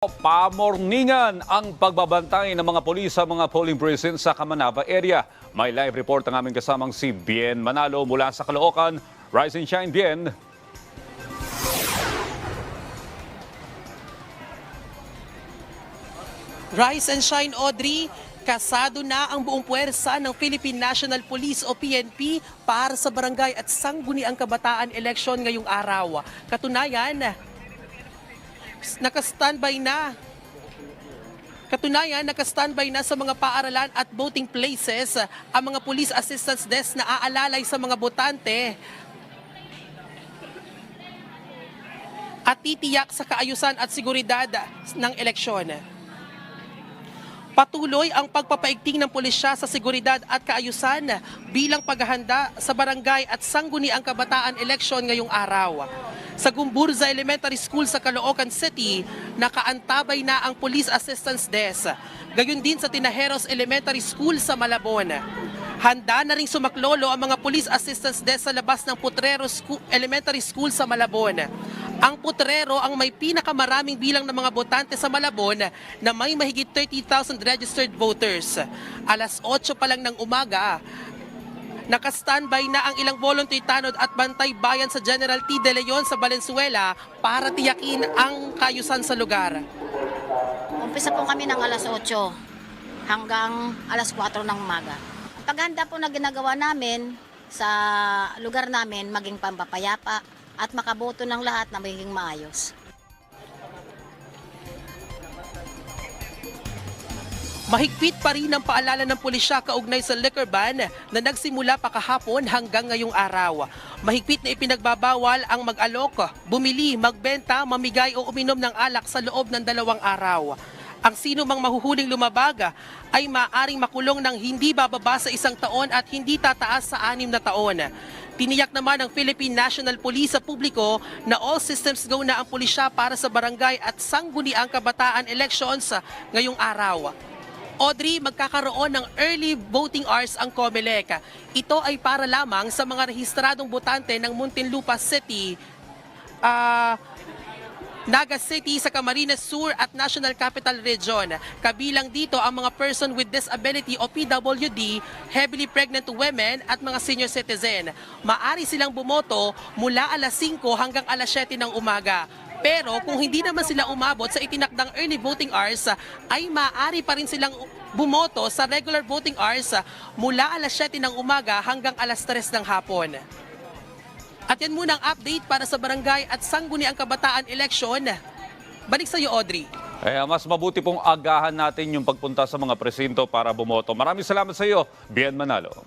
Pamorningan ang pagbabantay ng mga polis sa mga polling precincts sa Kamanaba area. May live report ang aming kasamang si Bien Manalo mula sa Caloocan. Rise and shine, Bien. Rise and shine, Audrey. Kasado na ang buong puwersa ng Philippine National Police o PNP para sa barangay at sangguniang kabataan election ngayong araw. Katunayan, naka-standby na Katunayan, naka-standby na sa mga paaralan at voting places ang mga police assistance desk na aalalay sa mga botante at titiyak sa kaayusan at seguridad ng eleksyon. Patuloy ang pagpapaigting ng pulisya sa seguridad at kaayusan bilang paghahanda sa barangay at sangguniang kabataan eleksyon ngayong araw. Sa Gumburza Elementary School sa Caloocan City, nakaantabay na ang Police Assistance Desk. Gayon din sa Tinajeros Elementary School sa Malabon. Handa na ring sumaklolo ang mga Police Assistance Desk sa labas ng Putrero School, Elementary School sa Malabon. Ang Putrero ang may pinakamaraming bilang ng mga botante sa Malabon na may mahigit 30,000 registered voters. Alas 8 pa lang ng umaga, Naka-standby na ang ilang volunteer tanod at bantay bayan sa General T. De Leon sa Valenzuela para tiyakin ang kayusan sa lugar. Umpisa po kami ng alas 8 hanggang alas 4 ng umaga. Paghanda po na ginagawa namin sa lugar namin maging pampapayapa at makaboto ng lahat na magiging maayos. Mahigpit pa rin ang paalala ng pulisya kaugnay sa liquor ban na nagsimula pa kahapon hanggang ngayong araw. Mahigpit na ipinagbabawal ang mag-alok, bumili, magbenta, mamigay o uminom ng alak sa loob ng dalawang araw. Ang sino mang mahuhuling lumabaga ay maaring makulong ng hindi bababa sa isang taon at hindi tataas sa anim na taon. Tiniyak naman ng Philippine National Police sa publiko na all systems go na ang pulisya para sa barangay at sangguniang kabataan elections ngayong araw. Audrey, magkakaroon ng early voting hours ang COMELEC. Ito ay para lamang sa mga rehistradong botante ng Muntinlupa City, ah, Naga City sa Camarines Sur at National Capital Region. Kabilang dito ang mga person with disability o PWD, heavily pregnant women at mga senior citizen. Maari silang bumoto mula alas 5 hanggang alas 7 ng umaga. Pero kung hindi naman sila umabot sa itinakdang early voting hours, ay maaari pa rin silang bumoto sa regular voting hours mula alas 7 ng umaga hanggang alas 3 ng hapon. At yan muna ang update para sa barangay at sangguniang kabataan election. Balik sa iyo, Audrey. Kaya mas mabuti pong agahan natin yung pagpunta sa mga presinto para bumoto. Maraming salamat sa iyo, Bien Manalo.